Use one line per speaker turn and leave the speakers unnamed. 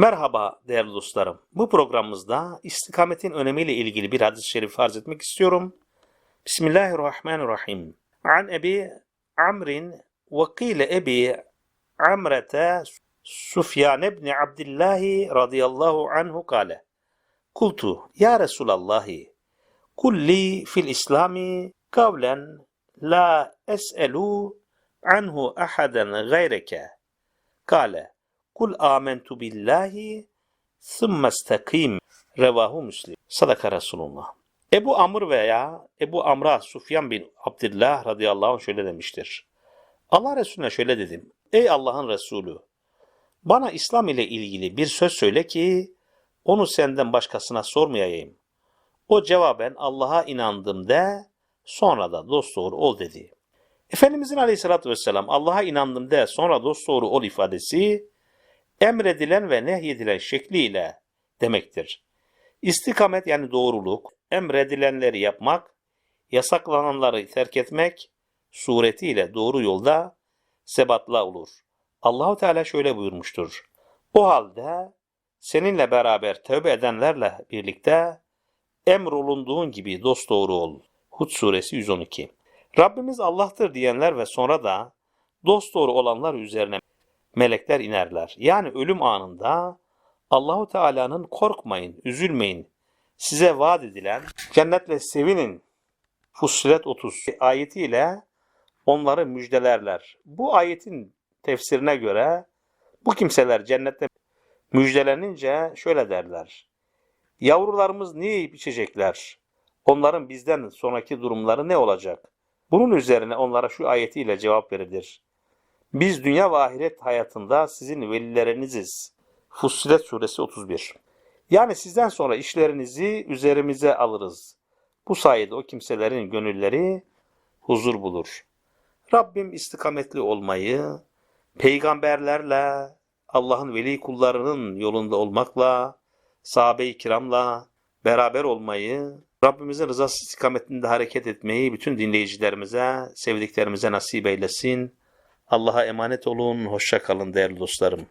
Merhaba değerli dostlarım. Bu programımızda istikametin önemiyle ilgili bir hadis-i şerif farz etmek istiyorum. Bismillahirrahmanirrahim. An Ebi Amrin ve kile Ebi Amrete Sufyan ibn Abdullah radıyallahu anhu kale. Kultu ya Resulallahi kulli fil İslami kavlen la es'elu anhu ahaden gayreke. Kale Kul amentu billahi thumma istakim. Revahu Müslim. Sadaka Resulullah. Ebu Amr veya Ebu Amra Sufyan bin Abdullah radıyallahu anh şöyle demiştir. Allah Resulüne şöyle dedim. Ey Allah'ın Resulü! Bana İslam ile ilgili bir söz söyle ki onu senden başkasına sormayayım. O cevaben Allah'a inandım de sonra da dosdoğru ol dedi. Efendimizin aleyhissalatü vesselam Allah'a inandım de sonra dosdoğru ol ifadesi emredilen ve nehyedilen şekliyle demektir. İstikamet yani doğruluk, emredilenleri yapmak, yasaklananları terk etmek suretiyle doğru yolda sebatla olur. Allahu Teala şöyle buyurmuştur. O halde seninle beraber tövbe edenlerle birlikte emrolunduğun gibi dosdoğru ol. Hud suresi 112. Rabbimiz Allah'tır diyenler ve sonra da dosdoğru olanlar üzerine melekler inerler. Yani ölüm anında Allahu Teala'nın korkmayın, üzülmeyin, size vaat edilen cennetle sevinin Fussilet 30 ayetiyle onları müjdelerler. Bu ayetin tefsirine göre bu kimseler cennette müjdelenince şöyle derler. Yavrularımız niye yiyip içecekler? Onların bizden sonraki durumları ne olacak? Bunun üzerine onlara şu ayetiyle cevap verilir. Biz dünya ve ahiret hayatında sizin velileriniziz. Fussilet suresi 31. Yani sizden sonra işlerinizi üzerimize alırız. Bu sayede o kimselerin gönülleri huzur bulur. Rabbim istikametli olmayı, peygamberlerle, Allah'ın veli kullarının yolunda olmakla, sahabe-i kiramla beraber olmayı, Rabbimizin rızası istikametinde hareket etmeyi bütün dinleyicilerimize, sevdiklerimize nasip eylesin. Allah'a emanet olun. Hoşça kalın değerli dostlarım.